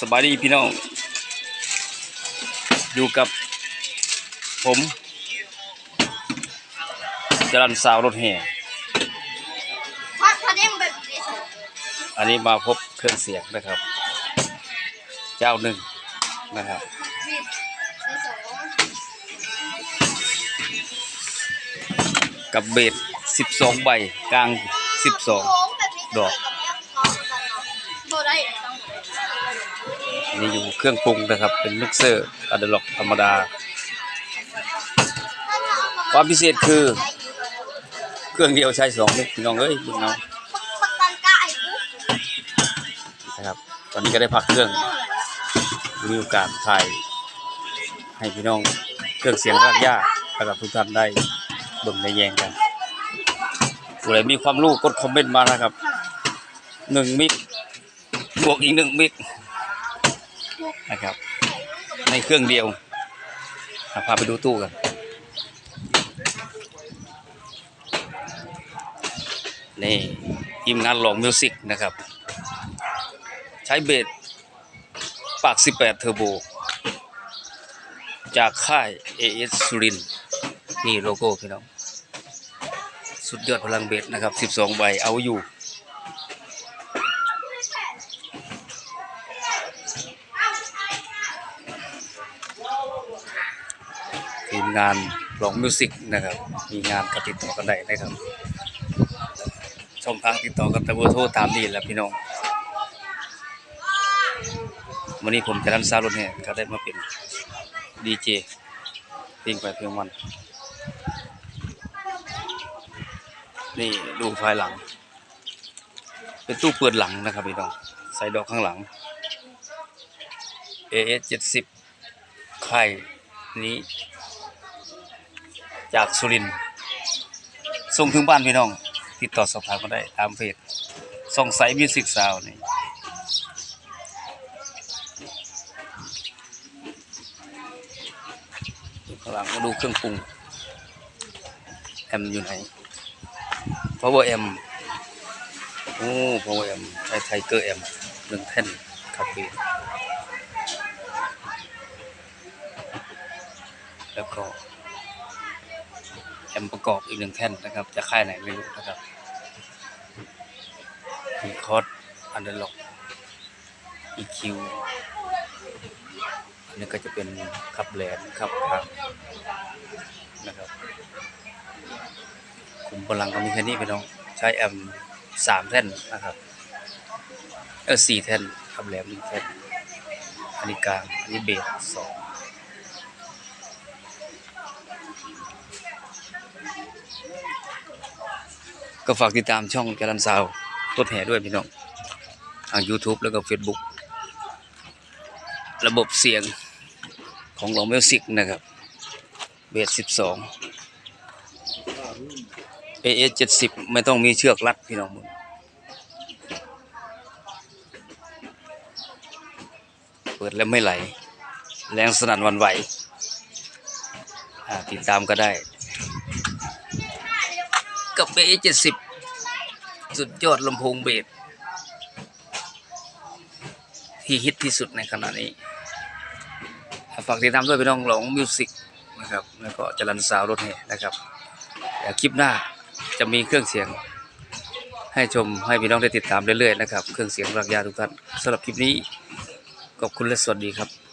สบายดีพี่น้อง อยู่กับผมจรันสาวรถแห่อันนี้มาพบเครื่องเสียงนะครับ เจ้าหนึ่งนะครับ กับเบส12 ใบกลาง 12โค้งดอก นนี้อยู่เครื่องปรุงนะครับ เป็นมิกเซอร์อะดล็อกธรรมดา ความพิเศษคือ เครื่องเดียวใช้สองพี่น้องเอ้ยพี่น้องนะครับ ตอนนี้ก็ได้พักเครื่องมีโอกาสถ่ายให้พี่น้องเครื่องเสียงรากหญ้าแล้วกับทุกท่านได้เบิ่งได้แยงกันผู้ใดมีความรู้กดคอมเมนต์มานะครับหนึ่งมิกบวกอีกหนึ่งมิก นะครับ ในเครื่องเดียวพาไปดูตู้กันนี่ทีมงานหลองมิวสิกนะครับ ใช้เบสปาก 18 เทอร์โบ จากค่าย AS สุรินนี่โลโก้พี่น้อง สุดยอดพลังเบสนะครับ 12 ใบเอาอยู่ ทีมงานหลองมิวสิกนะครับ มีงานก็ติดต่อกันได้นะครับ ช่องทางติดต่อกันต่เบอร์โทรตามนี้แหละพี่น้องวันนี้ผมจะรันซาวรถเนี่ยก็ได้มาเป็นดีเจเพลงไปเพลงมัน นี่ดูภายหลัง เป็นตู้เปิดหลังนะครับพี่น้อง ใส่ดอกข้างหลัง AS 70ค่นี้ จากสุรินทร์ส่งถึงบ้านพี่น้อง ติดต่อสอบถามก็ได้ตามเพจส่องใสมิวสิกซาวนี่ข้างหลังมาดูเครื่องปรุงแอมอยู่ไหน power m โอ้ power m ใช้ไทเกอร์ m หนึ่งแท่นครับพี่แล้วก็ แอมประกอบอีกหนึ่งแท่นนะครับ จะค่ายไหนไม่รู้นะครับมีคอร์ดอันเดอร์ล็อก EQ อันนี้ก็จะเป็นขับแหลนขับกลางนะครับคุมพลังก็มีแค่นี้พี่น้องใช้แอมสามแท่นนะครับเออสี่แท่นขับแหลมหนึ่งแท่นอันนี้กลางอันนี้เบสสอง ก็ฝากติดตามช่องจรันซาวรถแห่ด้วยพี่น้องทาง YouTube แล้วก็ Facebook ระบบเสียงของหลงมิวสิกนะครับเบส12 AS 70ไม่ต้องมีเชือกรัดพี่น้องมึงเปิดแล้วไม่ไหล แรงสนั่นวันไหวติดตามก็ได้ กับ AS 70สุดยอดลำโพงเบสที่ฮิตที่สุดในขณะนี้ ฝากติดตามด้วยพี่น้องหลงมิวสิกนะครับ แล้วก็จรันสาวรถแห่นะครับเดี๋ยวคลิปหน้าจะมีเครื่องเสียง ให้ชมให้พี่น้องได้ติดตามเรื่อยๆนะครับ เครื่องเสียงรักยาทุกท่านสำหรับคลิปนี้ขอบคุณและสวัสดีครับ